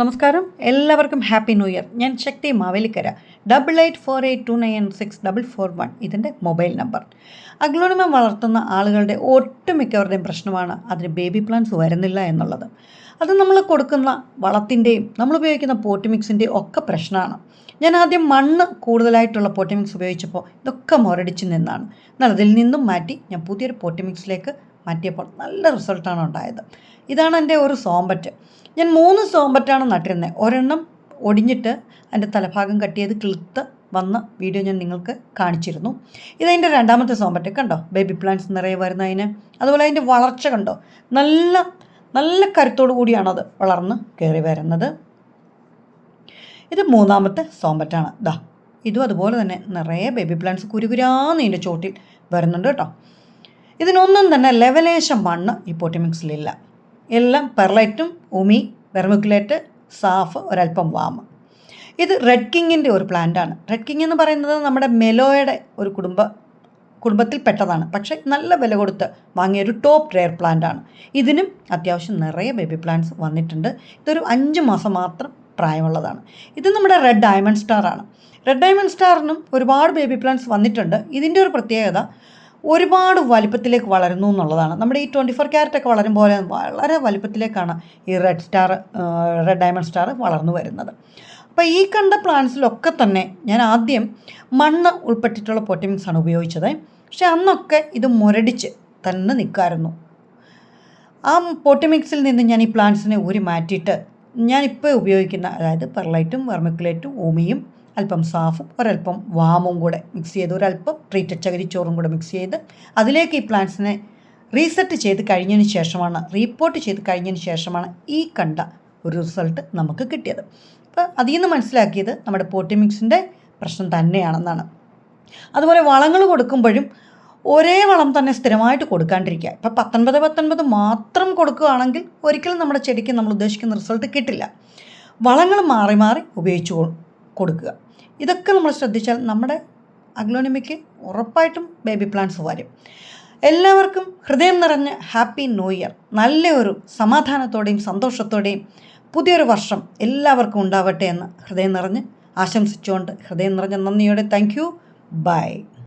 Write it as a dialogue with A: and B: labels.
A: നമസ്കാരം. എല്ലാവർക്കും happy new year. ഞാൻ Shakthi Mavelikkara. Double eight four eight two nine six double four one ഇതിന്റെ mobile number. Aglaonema വളർത്തുന്ന ആളുകളുടെ ഒട്ടുമിക്കവരുടെയും പ്രശ്നമാണ് അതിന് ബേബി പ്ലാന്റ്സ് വരുന്നില്ല എന്നുള്ളത്. അത് നമ്മൾ കൊടുക്കുന്ന വളത്തിന്റെയും നമ്മൾ ഉപയോഗിക്കുന്ന പോട്ടിമിക്സിന്റെയും ഒക്കെ പ്രശ്നമാണ്. ഞാൻ ആദ്യം മണ്ണ് കൂടുതലായിട്ടുള്ള പോട്ടിമിക്സ് ഉപയോഗിച്ചപ്പോൾ ഇതൊക്കെ മുരടിച്ച് നിന്നാണ്. എന്നാൽ അതിൽ നിന്നും മാറ്റി ഞാൻ പുതിയൊരു പോട്ടിമിക്സിലേക്ക് മാറ്റിയപ്പോൾ നല്ല റിസൾട്ടാണ് ഉണ്ടായത്. ഇതാണ് എന്റെ ഒരു സോമ്പറ്റ്. ഞാൻ മൂന്ന് സോമ്പറ്റാണ് നട്ടിരുന്നത് ഒരെണ്ണം ഒടിഞ്ഞിട്ട് അതിന്റെ തലഭാഗം കട്ടിയത് കിളുത്ത് വന്ന വീഡിയോ ഞാൻ നിങ്ങൾക്ക് കാണിച്ചിരുന്നു. ഇതതിന്റെ രണ്ടാമത്തെ സോമ്പറ്റ് കണ്ടോ? ബേബി പ്ലാന്റ്സ് നിറയെ വരുന്നതിന് അതുപോലെ അതിന്റെ വളർച്ച കണ്ടോ? നല്ല നല്ല കരുത്തോടു കൂടിയാണത് വളർന്ന് കയറി വരുന്നത്. ഇത് മൂന്നാമത്തെ സോമ്പറ്റാണ്. ദാ ഇതും അതുപോലെ തന്നെ നിറയെ ബേബി പ്ലാന്റ്സ് കുരുകുരാന്ന് ഇതിന്റെ ചോട്ടിൽ വരുന്നുണ്ട് കേട്ടോ. ഇതിനൊന്നും തന്നെ ലെവലേഷൻ മണ്ണ് ഈ പൊട്ടിമിക്സിലില്ല എല്ലാം പെർലൈറ്റും ഉമി വെർമിക്കുലേറ്റ് സാഫ് ഒരല്പം വാമ് ഇത് റെഡ് കിങ്ങിന്റെ ഒരു പ്ലാന്റാണ് റെഡ് കിങ് എന്ന് പറയുന്നത് നമ്മുടെ മെലോയുടെ ഒരു കുടുംബ കുടുംബത്തിൽ പെട്ടതാണ്. പക്ഷേ നല്ല വില കൊടുത്ത് വാങ്ങിയ ഒരു ടോപ്പ് റെയർ പ്ലാന്റാണ് ഇതിനും അത്യാവശ്യം നിറയെ ബേബി പ്ലാന്റ്സ് വന്നിട്ടുണ്ട്. ഇതൊരു അഞ്ച് മാസം മാത്രം പ്രായമുള്ളതാണ്. ഇത് നമ്മുടെ റെഡ് ഡയമണ്ട് സ്റ്റാർ ആണ്. റെഡ് ഡയമണ്ട് സ്റ്റാറിനും ഒരുപാട് ബേബി പ്ലാന്റ്സ് വന്നിട്ടുണ്ട്. ഇതിന്റെ ഒരു പ്രത്യേകത ഒരുപാട് വലിപ്പത്തിലേക്ക് വളരുന്നു എന്നുള്ളതാണ്. നമ്മുടെ ഈ ട്വന്റി ഫോർ ക്യാരറ്റ് ഒക്കെ വളരും പോലെ വളരെ വലിപ്പത്തിലേക്കാണ് ഈ red star red diamond star വളർന്നു വരുന്നത്. അപ്പോൾ ഈ കണ്ട പ്ലാന്റ്സിലൊക്കെ തന്നെ ഞാൻ ആദ്യം മണ്ണ് ഉൾപ്പെട്ടിട്ടുള്ള പൊട്ടിമിക്സാണ് ഉപയോഗിച്ചത്. പക്ഷെ അന്നൊക്കെ ഇത് മുരടിച്ച് തന്നെ നിൽക്കാമായിരുന്നു ആ പൊട്ടിമിക്സിൽ നിന്ന് ഞാൻ ഈ പ്ലാന്റ്സിനെ ഊരി മാറ്റിയിട്ട് ഞാനിപ്പോൾ ഉപയോഗിക്കുന്ന അതായത് പെർലൈറ്റും വെർമിക്കുലേറ്റും ഓമിയും അല്പം സാഫും ഒരല്പം വാമും കൂടെ മിക്സ് ചെയ്ത് ഒരല്പം ട്രീറ്റഡ് ചകിരിച്ചോറും കൂടെ മിക്സ് ചെയ്ത് അതിലേക്ക് ഈ പ്ലാന്റ്സിനെ റീസെറ്റ് ചെയ്ത് കഴിഞ്ഞതിന് ശേഷമാണ് റീപ്പോർട്ട് ചെയ്ത് കഴിഞ്ഞതിന് ശേഷമാണ് ഈ കണ്ട ഒരു റിസൾട്ട് നമുക്ക് കിട്ടിയത്. അപ്പോൾ അതിൽ നിന്ന് മനസ്സിലാക്കിയത് നമ്മുടെ പോട്ടി മിക്സിന്റെ പ്രശ്നം തന്നെയാണെന്നാണ്. അതുപോലെ വളങ്ങൾ കൊടുക്കുമ്പോഴും ഒരേ വളം തന്നെ സ്ഥിരമായിട്ട് കൊടുക്കാണ്ടിരിക്കുക. ഇപ്പം പത്തൊൻപത് പത്തൊൻപത് മാത്രം കൊടുക്കുകയാണെങ്കിൽ ഒരിക്കലും നമ്മുടെ ചെടിക്ക് നമ്മൾ ഉദ്ദേശിക്കുന്ന റിസൾട്ട് കിട്ടില്ല. വളങ്ങൾ മാറി മാറി ഉപയോഗിച്ച് കൊടുക്കുക. ഇതൊക്കെ നമ്മൾ ശ്രദ്ധിച്ചാൽ നമ്മുടെ അഗ്ലോണിമയ്ക്ക് ഉറപ്പായിട്ടും ബേബി പ്ലാന്റ്സ് വരും. എല്ലാവർക്കും ഹൃദയം നിറഞ്ഞ ഹാപ്പി ന്യൂ ഇയർ നല്ലൊരു സമാധാനത്തോടെയും സന്തോഷത്തോടെയും പുതിയൊരു വർഷം എല്ലാവർക്കും ഉണ്ടാവട്ടെ എന്ന് ഹൃദയം നിറഞ്ഞ് ആശംസിച്ചുകൊണ്ട് ഹൃദയം നിറഞ്ഞ നന്ദിയോടെ താങ്ക് യു ബൈ